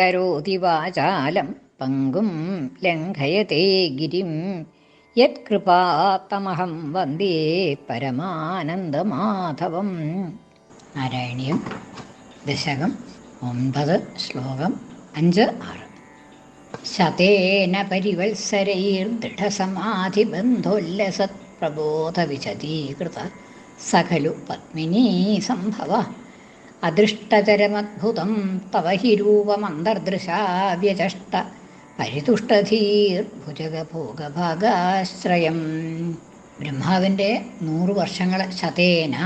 കരോതി വാചാലം പങ്കും ലംഘയത്തെ ഗിരിം. യത്കൃപാത്തമഹം വന്ദേ പരമാനന്ദമാധവം. നാരായണീയം ദശകം ഒമ്പത് ശ്ലോകം അഞ്ച് ആറ്. ശതേന പരിവത്സരൈർദൃഢസമാധിബന്ധോല്ലസത്പ്രബോധവിശദീകൃത സഖലു പത്മിനീ സംഭവ. അദൃഷ്ടചരമദ്ഭുതം തവ ഹി രൂപമന്തർദൃശാവ്യചഷ്ട പരിതുഷ്ടധീർഭുജകഭോഗഭാഗാശ്രയം ബ്രഹ്മാവിന്റെ നൂറ് വർഷങ്ങൾ ശതേന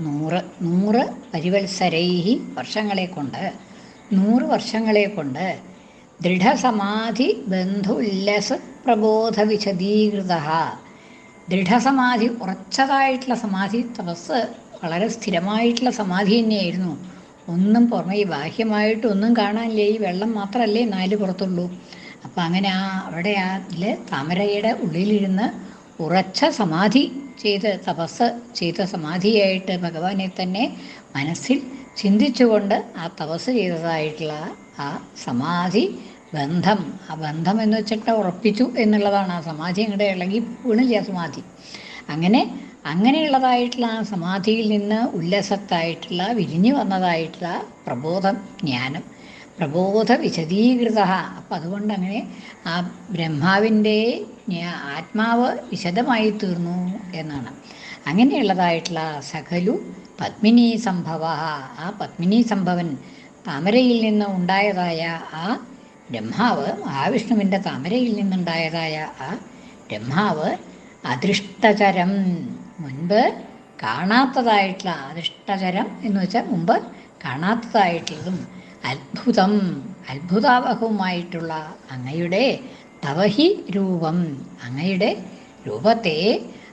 നൂറ് നൂറ് പരിവത്സരൈഹി വർഷങ്ങളെ കൊണ്ട് നൂറ് വർഷങ്ങളെ കൊണ്ട് ദൃഢസമാധി ബന്ധുല്ലസ് പ്രബോധ വിശദീകൃത ദൃഢസമാധി ഉറച്ചതായിട്ടുള്ള സമാധി തപസ് വളരെ സ്ഥിരമായിട്ടുള്ള സമാധി തന്നെയായിരുന്നു. ഒന്നും പുറമെ ഈ ബാഹ്യമായിട്ടൊന്നും കാണാനില്ല. ഈ വെള്ളം മാത്രമല്ലേ നാല് പുറത്തുള്ളൂ. അപ്പം അങ്ങനെ ആ അവിടെ ആ ഇതിൽ താമരയുടെ ഉള്ളിലിരുന്ന് ഉറച്ച സമാധി ചെയ്ത് തപസ് ചെയ്ത സമാധിയായിട്ട് ഭഗവാനെ തന്നെ മനസ്സിൽ ചിന്തിച്ചുകൊണ്ട് ആ തപസ് ചെയ്തതായിട്ടുള്ള ആ സമാധി ബന്ധം ആ ബന്ധം എന്ന് വെച്ചിട്ട് ഉറപ്പിച്ചു എന്നുള്ളതാണ്. ആ സമാധി അങ്ങോട്ട് ഇളകി വീണില്ല സമാധി. അങ്ങനെ അങ്ങനെയുള്ളതായിട്ടുള്ള ആ സമാധിയിൽ നിന്ന് ഉല്ലസത്തായിട്ടുള്ള വിരിഞ്ഞു വന്നതായിട്ടുള്ള പ്രബോധം ജ്ഞാനം. പ്രബോധ വിശദീകൃത. അപ്പം അതുകൊണ്ട് അങ്ങനെ ആ ബ്രഹ്മാവിന്റെ ആത്മാവ് വിശദമായി തീർന്നു എന്നാണ്. അങ്ങനെയുള്ളതായിട്ടുള്ള സകലു പത്മിനി സംഭവ. ആ പത്മിനി സംഭവൻ താമരയിൽ നിന്ന് ഉണ്ടായതായ ആ ബ്രഹ്മാവ് മഹാവിഷ്ണുവിന്റെ താമരയിൽ നിന്നുണ്ടായതായ ആ ബ്രഹ്മാവ് അദൃഷ്ടചരം. മുൻപ് കാണാത്തതായിട്ടുള്ള അദൃഷ്ടചരം എന്ന് വെച്ചാൽ മുമ്പ് കാണാത്തതായിട്ടുള്ളതും അത്ഭുതം അത്ഭുതാവഹവുമായിട്ടുള്ള അങ്ങയുടെ തവഹി രൂപം അങ്ങയുടെ രൂപത്തെ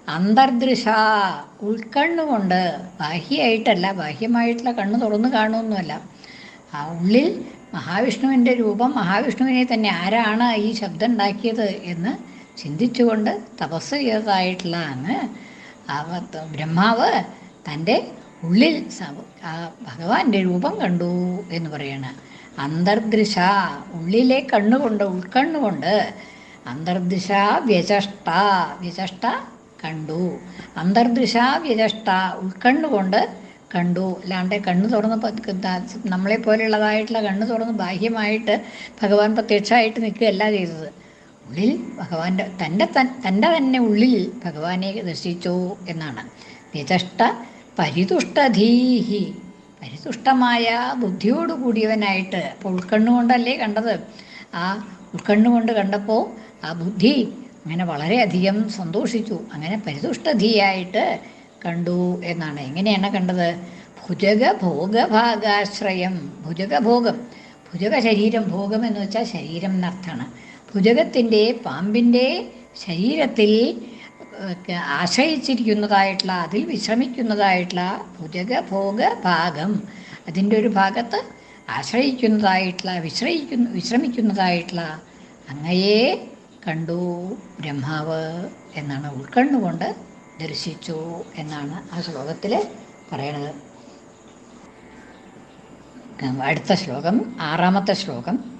അന്തർദൃശ ഉൾക്കണ്ണുകൊണ്ട് ബാഹ്യമായിട്ടല്ല ബാഹ്യമായിട്ടുള്ള കണ്ണ് തുറന്നു കാണുമൊന്നുമല്ല ആ ഉള്ളിൽ മഹാവിഷ്ണുവിന്റെ രൂപം മഹാവിഷ്ണുവിനെ തന്നെ ആരാണ് ഈ ശബ്ദം ഉണ്ടാക്കിയത് എന്ന് ചിന്തിച്ചുകൊണ്ട് തപസ് ചെയ്തതായിട്ടുള്ള അങ്ങ് ആ ബ്രഹ്മാവ് തന്റെ ഉള്ളിൽ ആ ഭഗവാന്റെ രൂപം കണ്ടു എന്ന് പറയണ. അന്തർദൃശ ഉള്ളിലെ കണ്ണുകൊണ്ട് ഉൾക്കണ്ണുകൊണ്ട് അന്തർദൃശ വ്യചഷ്ട വ്യചഷ്ട കണ്ടു. അന്തർദൃശ വ്യചഷ്ട ഉൾക്കണ്ണുകൊണ്ട് കണ്ടു അല്ലാണ്ട് കണ്ണ് തുറന്ന് നമ്മളെ പോലെയുള്ളതായിട്ടുള്ള കണ്ണ് തുറന്ന് ബാഹ്യമായിട്ട് ഭഗവാൻ പ്രത്യക്ഷമായിട്ട് നിൽക്കുകയല്ല ചെയ്തത്. ഉള്ളിൽ ഭഗവാന്റെ തന്റെ തന്റെ തന്നെ ഉള്ളിൽ ഭഗവാനെ ദർശിച്ചു എന്നാണ്. വ്യചഷ്ട പരിതുഷ്ടധീഹി. പരിതുഷ്ടമായ ബുദ്ധിയോട് കൂടിയവനായിട്ട് അപ്പോൾ ഉൾക്കണ്ണുകൊണ്ടല്ലേ കണ്ടത്? ആ ഉൾക്കണ്ണുകൊണ്ട് കണ്ടപ്പോൾ ആ ബുദ്ധി അങ്ങനെ വളരെയധികം സന്തോഷിച്ചു. അങ്ങനെ പരിതുഷ്ടധിയായിട്ട് കണ്ടു എന്നാണ്. എങ്ങനെയാണ് കണ്ടത്? ഭുജക ഭോഗഭാഗാശ്രയം. ഭുജകഭോഗം ഭുജക ശരീരം ഭോഗം എന്ന് വെച്ചാൽ ശരീരം എന്നർത്ഥമാണ്. ഭുജകത്തിന്റെ പാമ്പിന്റെ ശരീരത്തിൽ ആശ്രയിച്ചിരിക്കുന്നതായിട്ടുള്ള അതിൽ വിശ്രമിക്കുന്നതായിട്ടുള്ള ഭുജക ഭോഗ ഭാഗം അതിന്റെ ഒരു ഭാഗത്ത് ആശ്രയിക്കുന്നതായിട്ടുള്ള വിശ്രയിക്കുന്ന വിശ്രമിക്കുന്നതായിട്ടുള്ള അങ്ങയെ കണ്ടു ബ്രഹ്മാവ് എന്നാണ് ഉൾക്കണ്ണുകൊണ്ട് ദർശിച്ചു എന്നാണ് ആ ശ്ലോകത്തിൽ പറയണത്. അടുത്ത ശ്ലോകം ആറാമത്തെ ശ്ലോകം.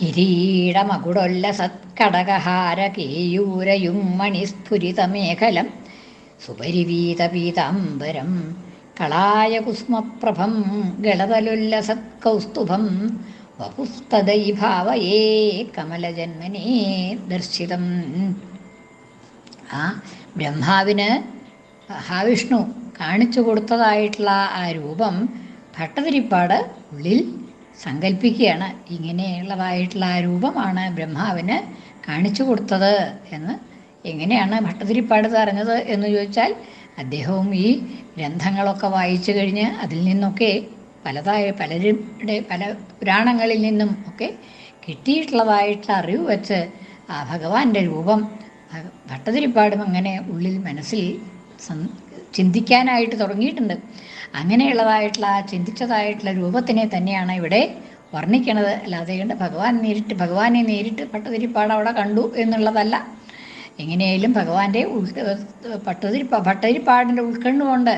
കിരീടമകുടൊല്ല സത്കടകഹാര കേയൂരയും മണിസ്ഫുരിതമേഖലം സുപരിവീതപീതാംബരം കളായ കുസ്മപ്രഭം ഗളതലുല്ലസത്കൗസ്തുഭം വപുസ്തദൈഭാവയേ കമലജന്മനേ ദർശിതം. ആ ബ്രഹ്മാവിന് മഹാവിഷ്ണു കാണിച്ചു കൊടുത്തതായിട്ടുള്ള ആ രൂപം ഭട്ടതിരിപ്പാട് ഉള്ളിൽ സങ്കല്പിക്കുകയാണ് ഇങ്ങനെയുള്ളതായിട്ടുള്ള ആ രൂപമാണ് ബ്രഹ്മാവിന് കാണിച്ചു കൊടുത്തത് എന്ന്. എങ്ങനെയാണ് ഭട്ടതിരിപ്പാട് അറിഞ്ഞത് എന്ന് ചോദിച്ചാൽ അദ്ദേഹവും ഈ ഗ്രന്ഥങ്ങളൊക്കെ വായിച്ചു കഴിഞ്ഞ് അതിൽ നിന്നൊക്കെ പലതായ പലരുടെ പല പുരാണങ്ങളിൽ നിന്നും ഒക്കെ കിട്ടിയിട്ടുള്ളതായിട്ടുള്ള അറിവ് വെച്ച് ആ ഭഗവാന്റെ രൂപം ഭട്ടതിരിപ്പാടും അങ്ങനെ ഉള്ളിൽ മനസ്സിൽ ചിന്തിക്കാനായിട്ട് തുടങ്ങിയിട്ടുണ്ട്. അങ്ങനെയുള്ളതായിട്ടുള്ള ആ ചിന്തിച്ചതായിട്ടുള്ള രൂപത്തിനെ തന്നെയാണ് ഇവിടെ വർണിക്കണത്. അല്ലാതെ കണ്ട് ഭഗവാൻ നേരിട്ട് ഭഗവാനെ നേരിട്ട് പട്ടതിരിപ്പാട് അവിടെ കണ്ടു എന്നുള്ളതല്ല. എങ്ങനെയായാലും ഭഗവാന്റെ ഉൾ പട്ടതിരിപ്പ ഭട്ടതിരിപ്പാടിന്റെ ഉൾക്കണ്ണുകൊണ്ട്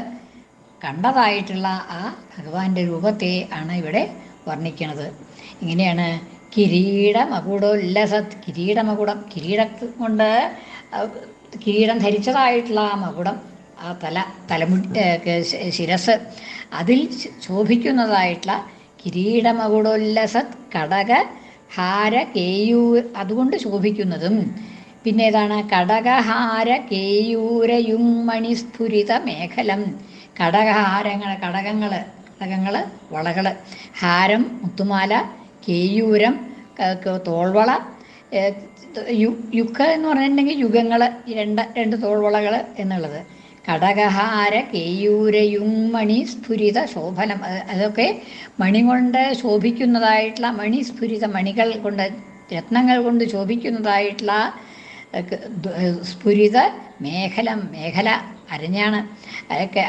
കണ്ടതായിട്ടുള്ള ആ ഭഗവാന്റെ രൂപത്തെ ആണ് ഇവിടെ വർണിക്കണത്. ഇങ്ങനെയാണ് കിരീടമകുടോല്ലസത് കിരീടമകുടം കിരീടം കൊണ്ട് കിരീടം ധരിച്ചതായിട്ടുള്ള ആ മകുടം ആ തല തലമുടി ശിരസ് അതിൽ ശോഭിക്കുന്നതായിട്ടുള്ള കിരീടമകുടോല്ലസത് കടക ഹാര കേയൂർ അതുകൊണ്ട് ശോഭിക്കുന്നതും. പിന്നെ ഏതാണ്? കടകഹാര കേയൂരയുമണി സ്ഫുരിത മേഖലം. കടകഹാരങ്ങൾ കടകങ്ങൾ കടകങ്ങൾ വളകൾ ഹാരം മുത്തുമാല കേയൂരം തോൾവള യുക്ക എന്ന് പറഞ്ഞിട്ടുണ്ടെങ്കിൽ യുഗങ്ങൾ രണ്ട് രണ്ട് തോൾവളകൾ എന്നുള്ളത്. കടകഹാര കേയൂരയുമ്മണി സ്ഫുരിത ശോഭനം അതൊക്കെ മണി കൊണ്ട് ശോഭിക്കുന്നതായിട്ടുള്ള മണി സ്ഫുരിത മണികൾ കൊണ്ട് രത്നങ്ങൾ കൊണ്ട് ശോഭിക്കുന്നതായിട്ടുള്ള സ്ഫുരിത മേഖല മേഖല അരഞ്ഞാണ്. അതൊക്കെ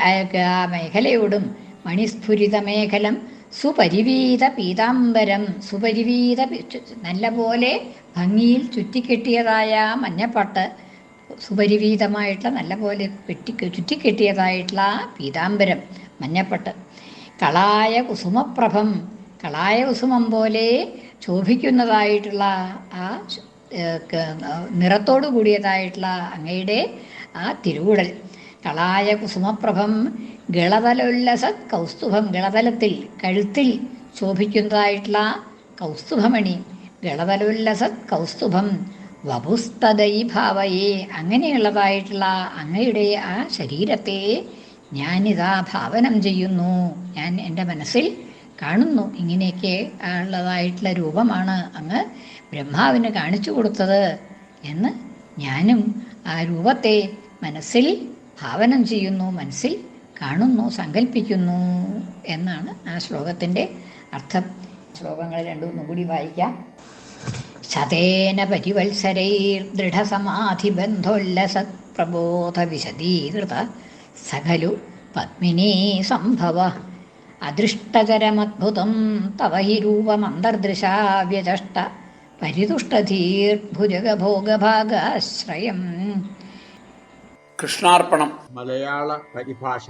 ആ മേഖലയോടും മണിസ്ഫുരിത മേഖലം സുപരിവീത പീതാംബരം സുപരിവീത നല്ല പോലെ ഭംഗിയിൽ ചുറ്റിക്കെട്ടിയതായ മഞ്ഞപ്പട്ട് സുപരിവീതമായിട്ടുള്ള നല്ലപോലെ പെട്ടി ചുറ്റിക്കെട്ടിയതായിട്ടുള്ള പീതാംബരം മഞ്ഞപ്പട്ട്. കളായ കുസുമപ്രഭം കളായ കുസുമം പോലെ ശോഭിക്കുന്നതായിട്ടുള്ള ആ നിറത്തോടു കൂടിയതായിട്ടുള്ള അങ്ങയുടെ ആ തിരുവുടൽ. കളായ കുസുമപ്രഭം ഗളതലോല്ലസ കൗസ്തുഭം ഗളതലത്തിൽ കഴുത്തിൽ ശോഭിക്കുന്നതായിട്ടുള്ള കൗസ്തുഭമണി. ഗളതലോല്ലസ കൗസ്തുഭം വപുസ്തദൈ ഭാവയെ. അങ്ങനെയുള്ളതായിട്ടുള്ള അങ്ങയുടെ ആ ശരീരത്തെ ഞാനിതാ ഭാവനം ചെയ്യുന്നു. ഞാൻ എന്റെ മനസ്സിൽ കാണുന്നു. ഇങ്ങനെയൊക്കെ ഉള്ളതായിട്ടുള്ള രൂപമാണ് അങ്ങ് ബ്രഹ്മാവിന് കാണിച്ചു കൊടുത്തത് എന്ന് ഞാനും ആ രൂപത്തെ മനസ്സിൽ ഭാവനം ചെയ്യുന്നു മനസ്സിൽ കാണുന്നു സങ്കല്പിക്കുന്നു എന്നാണ് ആ ശ്ലോകത്തിന്റെ അർത്ഥം. ശ്ലോകങ്ങൾ രണ്ടും കൂടി വായിക്കാം. ശതേന പരിവത്സരൈർ ദൃഢസമാധിബന്ധോല്ലസത് പ്രബോധ വിശദീകൃത സഖലു പത്മിനീ സംഭവ. അദൃഷ്ടചരമദ്ഭുതം തവ ഹി രൂപമന്തർദൃശാ വ്യചഷ്ട പരിതുഷ്ടധീർഭുജഗഭോഗഭാഗാശ്രയം കൃഷ്ണാർപ്പണം. മലയാള പരിഭാഷ.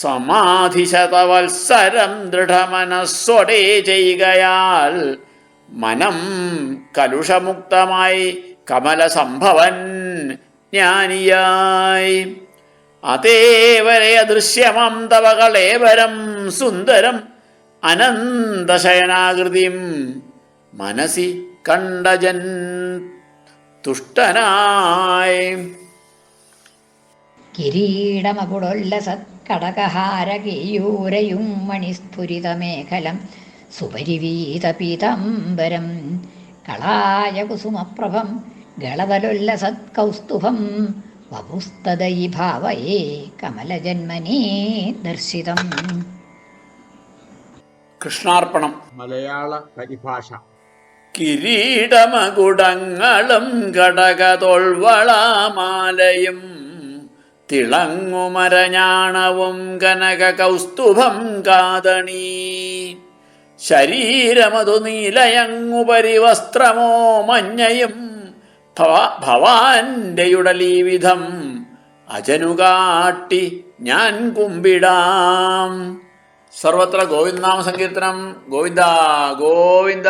സമാധിശതവത്സരം ദൃഢമനസ്സൊടേ ചെയ്കയാൽ മനം കലുഷമുക്തമായി കമലസംഭവൻ ജ്ഞാനിയായി. അതേവരെ അദൃശ്യമം തവകളേവരം സുന്ദരം അനന്തശയനാകൃതിം മനസി കണ്ടജൻ തുഷ്ടനായി. കിരീടമകുടൊള്ള കടകഹാരകേയൂരയും മണിസ്ഫുരിതമേഖലം സുപരിവീതപീതംബരം കളായ കുസുമപ്രഭം ഗളതലുല്ലസത് സത്കൗസ്തുഭം വപുസ്തദൈ ഭാവയേ കമലജന്മനീ ദർശിതം. കൃഷ്ണാർപ്പണം. മലയാള പരിഭാഷ. കിരീടമകുടങ്ങളും ഘടകതൊൾവളാമാലയും തിളങ്ങുമരഞാണവും കനക കൗസ്തുഭം കാതണീ. ശരീരമതു നീലയങ്ങുപരി വസ്ത്രമോ മഞ്ഞയും ഭവാന്റെയുടലീവിധം അജനുകാട്ടി ഞാൻ കുമ്പിടാം. സർവത്ര ഗോവിന്ദനാമ സങ്കീർത്തനം ഗോവിന്ദ ഗോവിന്ദ.